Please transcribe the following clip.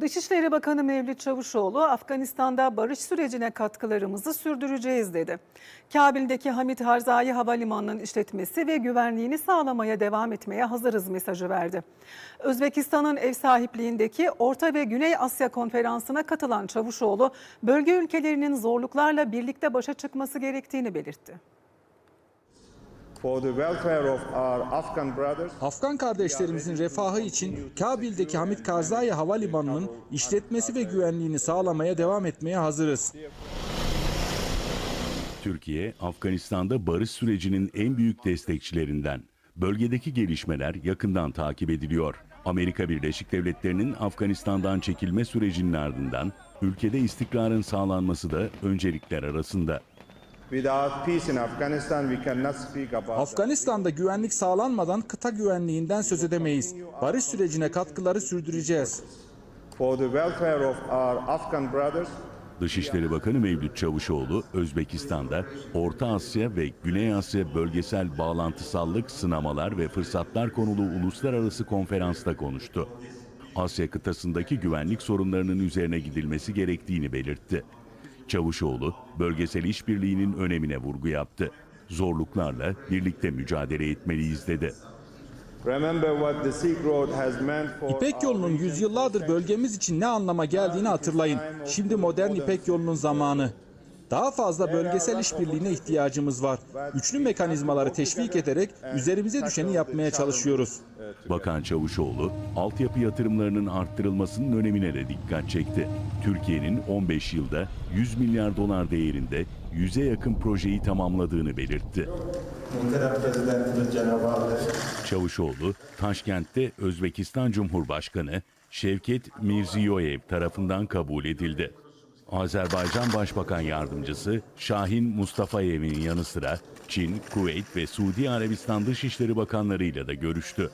Dışişleri Bakanı Mevlüt Çavuşoğlu, Afganistan'da barış sürecine katkılarımızı sürdüreceğiz dedi. Kabil'deki Hamit Harzai Havalimanı'nın işletmesi ve güvenliğini sağlamaya devam etmeye hazırız mesajı verdi. Özbekistan'ın ev sahipliğindeki Orta ve Güney Asya konferansına katılan Çavuşoğlu, bölge ülkelerinin zorluklarla birlikte başa çıkması gerektiğini belirtti. Afgan kardeşlerimizin refahı için Kabil'deki Hamit Karzai Havalimanı'nın işletmesi ve güvenliğini sağlamaya devam etmeye hazırız. Türkiye, Afganistan'da barış sürecinin en büyük destekçilerinden. Bölgedeki gelişmeler yakından takip ediliyor. Amerika Birleşik Devletleri'nin Afganistan'dan çekilme sürecinin ardından ülkede istikrarın sağlanması da öncelikler arasında. Afganistan'da güvenlik sağlanmadan kıta güvenliğinden söz edemeyiz. Barış sürecine katkıları sürdüreceğiz. for the welfare of our Afghan brothers. Dışişleri Bakanı Mevlüt Çavuşoğlu, Özbekistan'da Orta Asya ve Güney Asya bölgesel bağlantısallık, sınamalar ve fırsatlar konulu uluslararası konferansta konuştu. Asya kıtasındaki güvenlik sorunlarının üzerine gidilmesi gerektiğini belirtti. Çavuşoğlu, bölgesel işbirliğinin önemine vurgu yaptı. Zorluklarla birlikte mücadele etmeliyiz dedi. İpek yolunun yüzyıllardır bölgemiz için ne anlama geldiğini hatırlayın. Şimdi modern İpek yolunun zamanı. Daha fazla bölgesel işbirliğine ihtiyacımız var. Üçlü mekanizmaları teşvik ederek üzerimize düşeni yapmaya çalışıyoruz. Bakan Çavuşoğlu, altyapı yatırımlarının arttırılmasının önemine de dikkat çekti. Türkiye'nin 15 yılda 100 milyar dolar değerinde 100'e yakın projeyi tamamladığını belirtti. Çavuşoğlu, Taşkent'te Özbekistan Cumhurbaşkanı Şevket Mirziyoyev tarafından kabul edildi. Azerbaycan Başbakan Yardımcısı Şahin Mustafayev'in yanı sıra Çin, Kuveyt ve Suudi Arabistan Dışişleri Bakanlarıyla da görüştü.